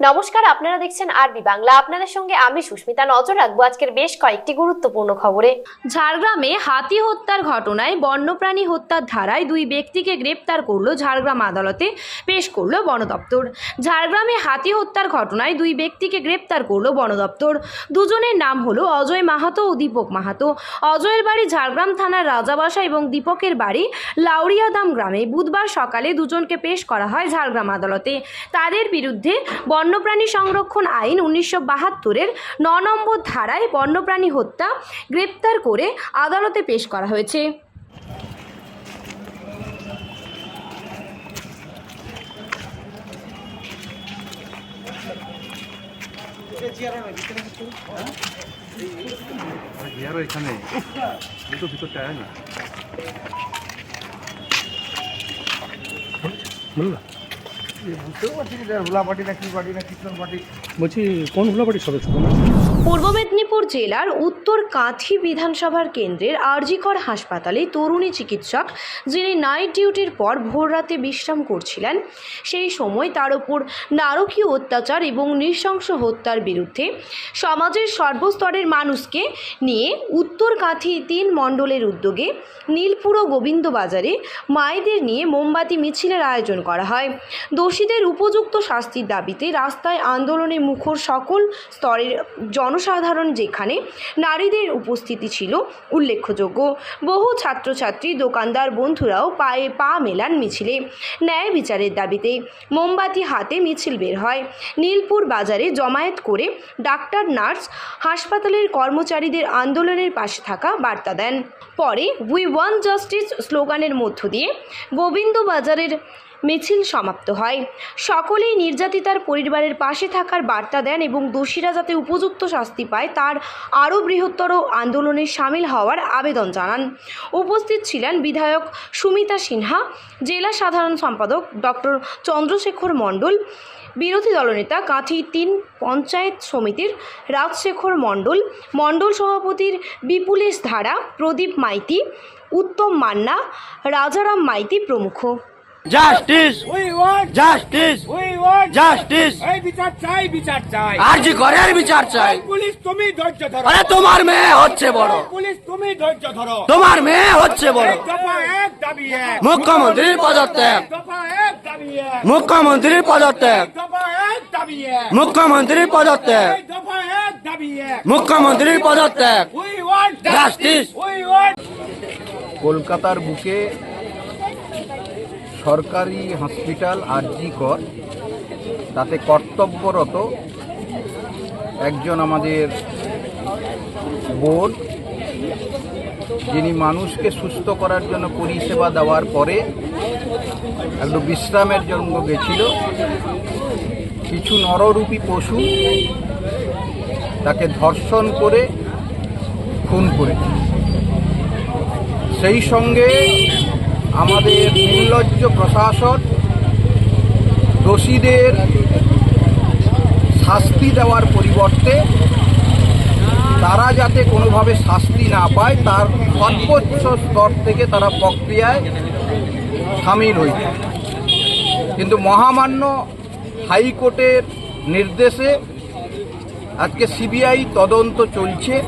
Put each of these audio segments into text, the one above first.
নমস্কার, আপনারা দেখছেন আরবি বাংলা। আপনাদের সঙ্গে আমি সুস্মিতা। নজর রাখব আজকের বেশ কয়েকটি গুরুত্বপূর্ণ খবরে। ঝাড়গ্রামে হাতি হত্যার ঘটনায় বন্যপ্রাণী হত্যার ধারায় দুই ব্যক্তিকে গ্রেপ্তার করল ঝাড়গ্রাম আদালতে। পেশ করল বন দপ্তর। ঝাড়গ্রামে হাতি হত্যার ঘটনায় দুই ব্যক্তিকে গ্রেপ্তার করল বন দপ্তর। দুজনের নাম হলো অজয় মাহাতো ও দীপক মাহাতো। অজয়ের বাড়ি ঝাড়গ্রাম থানার রাজাবাসা এবং দীপকের বাড়ি লাউরিয়াদাম গ্রামে। বুধবার সকালে দুজনকে পেশ করা হয় ঝাড়গ্রাম আদালতে। তাদের বিরুদ্ধে বন্যপ্রাণী সংরক্ষণ আইন উনিশশো বাহাত্তরের ন নম্বর ধারায় বন্যপ্রাণী হত্যা গ্রেপ্তার করে আদালতে পেশ করা হয়েছে। ভিতরটা না বুঝতেও পারছি না হুলা না কি পার্টি না কীর্তন পার্টি বলছি কোন হুলাবাড়ির সদস্য পূর্ব মেদিনীপুর জেলার উত্তর কাঁথি বিধানসভার কেন্দ্রের আরজিকর হাসপাতালে তরুণী চিকিৎসক, যিনি নাইট ডিউটির পর ভোররাতে বিশ্রাম করছিলেন, সেই সময় তার উপর নারকীয় অত্যাচার এবং নৃশংস হত্যার বিরুদ্ধে সমাজের সর্বস্তরের মানুষকে নিয়ে উত্তর কাঁথি তিন মণ্ডলের উদ্যোগে নীলপুর ও গোবিন্দবাজারে মায়েদের নিয়ে মোমবাতি মিছিলের আয়োজন করা হয়। দোষীদের উপযুক্ত শাস্তির দাবিতে রাস্তায় আন্দোলনে মুখর সকল স্তরের জনসাধারণ যেখানে নারীদের উপস্থিতি ছিল উল্লেখযোগ্য। বহু ছাত্রছাত্রী, দোকানদার বন্ধুরাও পায়ে পা মেলান মিছিলে ন্যায় বিচারের দাবিতে মোমবাতি হাতে মিছিল বের হয়। নীলপুর বাজারে জমায়েত করে ডাক্তার, নার্স, হাসপাতালের কর্মচারীদের আন্দোলনের পাশে থাকা বার্তা দেন। পরে উই ওয়ান জাস্টিস স্লোগানের মধ্য দিয়ে গোবিন্দবাজারের মিছিল সমাপ্ত হয়। সকলেই নির্যাতিতার পরিবারের পাশে থাকার বার্তা দেন এবং দোষীরা যাতে উপযুক্ত শাস্তি পায়, তার আরও বৃহত্তর আন্দোলনে সামিল হওয়ার আবেদন জানান। উপস্থিত ছিলেন বিধায়ক সুমিতা সিনহা, জেলা সাধারণ সম্পাদক ডক্টর চন্দ্রশেখর মণ্ডল, বিরোধী দলনেতা কাঁথি তিন পঞ্চায়েত সমিতির রাজশেখর মণ্ডল মণ্ডল সভাপতির বিপুলেশ ধারা, প্রদীপ মাইতি, উত্তম মান্না, রাজারাম মাইতি প্রমুখ। জাস্টিস জাস্টিস জাস্টিস বিচার চাই বিচার চাই। আরজি ঘরের বিচার চাই। পুলিশ তুমি ধৈর্য ধরো। আরে তোমার মেয়ে হচ্ছে বড়। পুলিশ তুমি ধৈর্য ধরো। তোমার মেয়ে হচ্ছে বড়। এক দফা এক দাবি এক। মুখ্যমন্ত্রীর পদত্যাগ। এক দফা এক দাবি এক। মুখ্যমন্ত্রীর পদত্যাগ। এক দফা এক দাবি এক। মুখ্যমন্ত্রীর পদত্যাগ। এক দাবি এক। মুখ্যমন্ত্রীর পদত্যাগ। কলকাতার বুকে সরকারি হসপিটাল আরজি কর। তাতে কর্তব্যরত একজন আমাদের বোন, যিনি মানুষকে সুস্থ করার জন্য পরিষেবা দেওয়ার পরে একটু বিশ্রামের জন্য গেছিল। কিছু নররূপী পশু তাকে ধর্ষণ করে খুন করেছে। সেই সঙ্গে আমাদের নির্লজ্জ প্রশাসন দোষীদের শাস্তি দেওয়ার পরিবর্তে তারা যাতে কোনোভাবে শাস্তি না পায়, তার সর্বোচ্চ স্তর থেকে তারা প্রক্রিয়ায় সামিল হয়েছে কিন্তু মহামান্য হাইকোর্টের নির্দেশে আজকে সিবিআই তদন্ত চলছে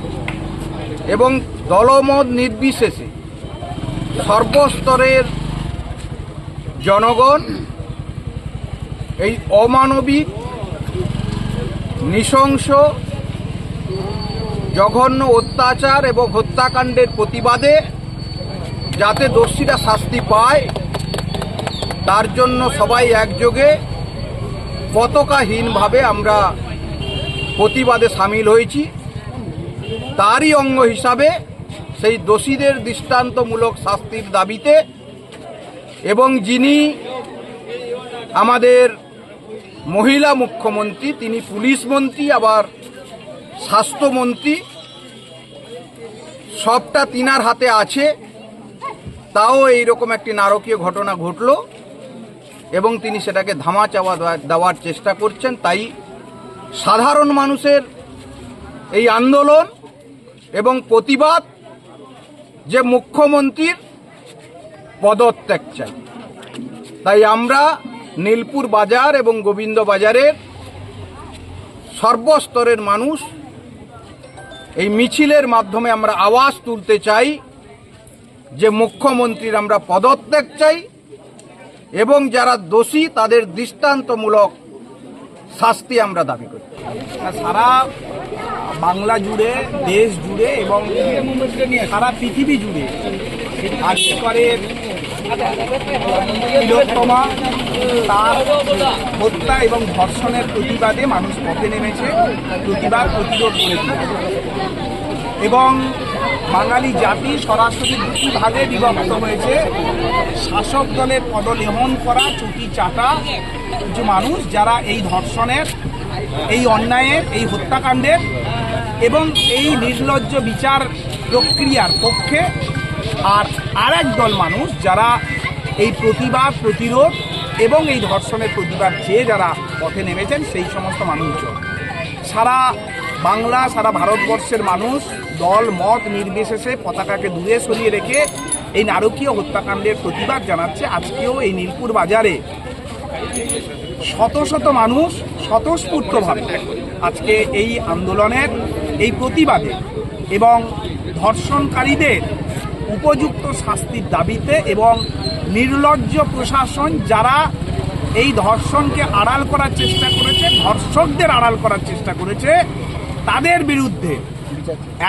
এবং দলমত নির্বিশেষে সর্বস্তরের জনগণ এই অমানবিক, নৃশংস, জঘন্য অত্যাচার এবং হত্যাকাণ্ডের প্রতিবাদে যাতে দোষীরা শাস্তি পায়, তার জন্য সবাই একযোগে পতাকাহীনভাবে আমরা প্রতিবাদে সামিল হয়েছি। তারই অঙ্গ হিসাবে সেই দোষীদের দৃষ্টান্তমূলক শাস্তির দাবিতে এবং যিনি আমাদের মহিলা মুখ্যমন্ত্রী, তিনি পুলিশ মন্ত্রী, আবার স্বাস্থ্যমন্ত্রী সবটা তিনার হাতে আছে। তাও এই রকম একটি নারকীয় ঘটনা ঘটল এবং তিনি সেটাকে ধামা চাওয়া দেওয়ার চেষ্টা করছেন। তাই সাধারণ মানুষের এই আন্দোলন এবং প্রতিবাদ যে মুখ্যমন্ত্রীর পদত্যাগ চাই। তাই আমরা নীলপুর বাজার এবং গোবিন্দ বাজারের সর্বস্তরের মানুষ এই মিছিলের মাধ্যমে আমরা আওয়াজ তুলতে চাই যে মুখ্যমন্ত্রীর আমরা পদত্যাগ চাই এবং যারা দোষী তাদের দৃষ্টান্তমূলক শাস্তি আমরা দাবি করি। সারা বাংলা জুড়ে, দেশ জুড়ে এবং সারা পৃথিবী জুড়ে। আজকের তিলোত্তমা তার হত্যা এবং ধর্ষণের প্রতিবাদে মানুষ পথে নেমেছে, প্রতিবাদ প্রতিরোধ করেছে। এবং বাঙালি জাতি সরাসরি দুটি ভাগে বিভক্ত হয়েছে। শাসক দলের পদলেহন করা, চুটি চাটা কিছু মানুষ যারা এই ধর্ষণের, এই অন্যায়ের, এই হত্যাকাণ্ডের এবং এই নির্লজ্জ বিচার প্রক্রিয়ার পক্ষে আর আর দল মানুষ যারা এই প্রতিবাদ, প্রতিরোধ এবং এই ধর্ষণের প্রতিবাদ চেয়ে যারা পথে নেমেছেন, সেই সমস্ত মানুষজন। সারা বাংলা, সারা ভারতবর্ষের মানুষ দল, মত নির্বিশেষে পতাকাকে দূরে সরিয়ে রেখে এই নারকীয় হত্যাকাণ্ডের প্রতিবাদ জানাচ্ছে আজকেও এই নীলপুর বাজারে। শত শত মানুষ স্বতঃস্ফূর্তভাবে আজকে এই আন্দোলনের এই প্রতিবাদে এবং ধর্ষণকারীদের উপযুক্ত শাস্তির দাবিতে এবং নির্লজ্জ প্রশাসন যারা এই ধর্ষণকে আড়াল করার চেষ্টা করেছে, ধর্ষকদের আড়াল করার চেষ্টা করেছে, তাদের বিরুদ্ধে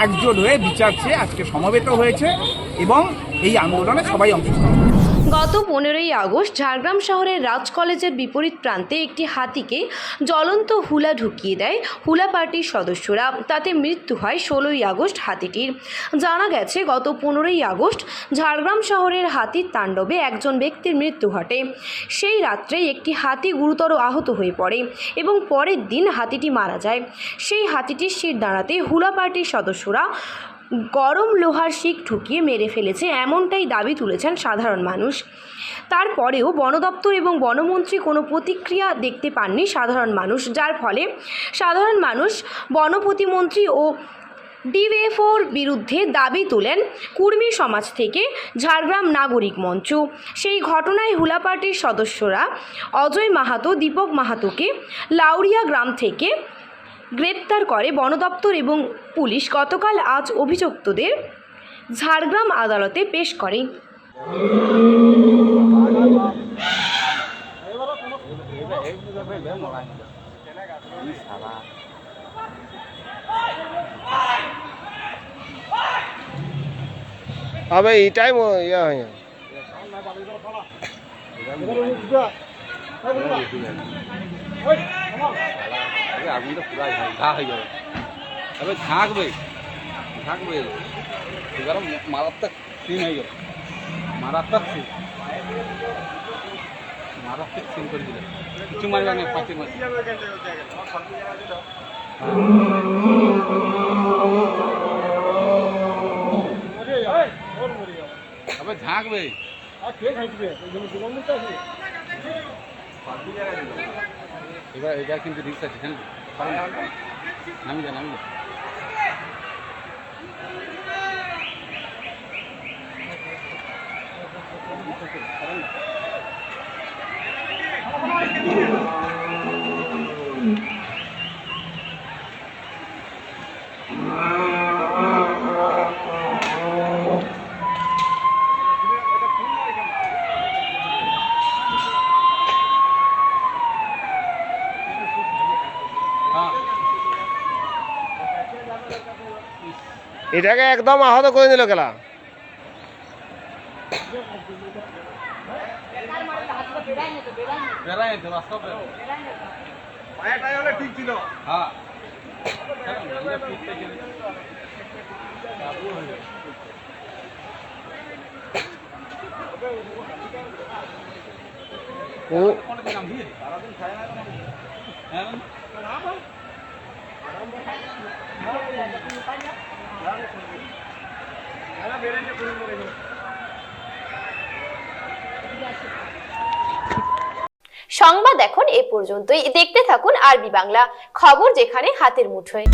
একজোট হয়ে বিচার চেয়ে আজকে সমবেত হয়েছে এবং এই আন্দোলনে সবাই অংশগ্রহণ। গত পনেরোই আগস্ট ঝাড়গ্রাম শহরের রাজ কলেজের বিপরীত প্রান্তে একটি হাতিকে জ্বলন্ত হুলা ঢুকিয়ে দেয় হুলা পার্টির সদস্যরা। তাতে মৃত্যু হয় ষোলোই আগস্ট হাতিটির। জানা গেছে, গত পনেরোই আগস্ট ঝাড়গ্রাম শহরের হাতির তাণ্ডবে একজন ব্যক্তির মৃত্যু ঘটে। সেই রাত্রে একটি হাতি গুরুতর আহত হয়ে পড়ে এবং পরের দিন হাতিটি মারা যায়। সেই হাতিটির শির দাঁড়াতে হুলা পার্টির সদস্যরা গরম লোহার শিক ঠুকিয়ে মেরে ফেলেছে, এমনটাই দাবি তুলেছেন সাধারণ মানুষ। তারপরেও বন দপ্তর এবং বনমন্ত্রী কোনো প্রতিক্রিয়া দেখতে পাননি সাধারণ মানুষ, যার ফলে সাধারণ মানুষ বন প্রতিমন্ত্রী ও ডিএফওর বিরুদ্ধে দাবি তোলেন কুর্মী সমাজ থেকে ঝাড়গ্রাম নাগরিক মঞ্চ। সেই ঘটনায় হুলা পার্টির সদস্যরা অজয় মাহাতো, দীপক মাহাতোকে লাউরিয়া গ্রাম থেকে গ্রেপ্তার করে বন দপ্তর এবং পুলিশ গতকাল আজ অভিযুক্তদের ঝাড়গ্রাম আদালতে পেশ করে হবে এটাই ম- ইয়ে হয় না। তবে থাকবে থাকবে এবার মারাত্মক সিন হয়ে গেল মারাত্মক সিন মারাত্মক সিন করে দিল কিছু মারবে না পাঁচের মাঝে তবে ঝাঁকবে এবার এবার কিন্তু রিক্স আছে হ্যাঁ নামি যা এটাকে একদম আহত করে দিল খেলা। হ্যাঁ ও। হ্যাঁ সংবাদ এখন এ পর্যন্তই। দেখতে থাকুন আরবি বাংলা খবর যেখানে হাতের মুঠোয়।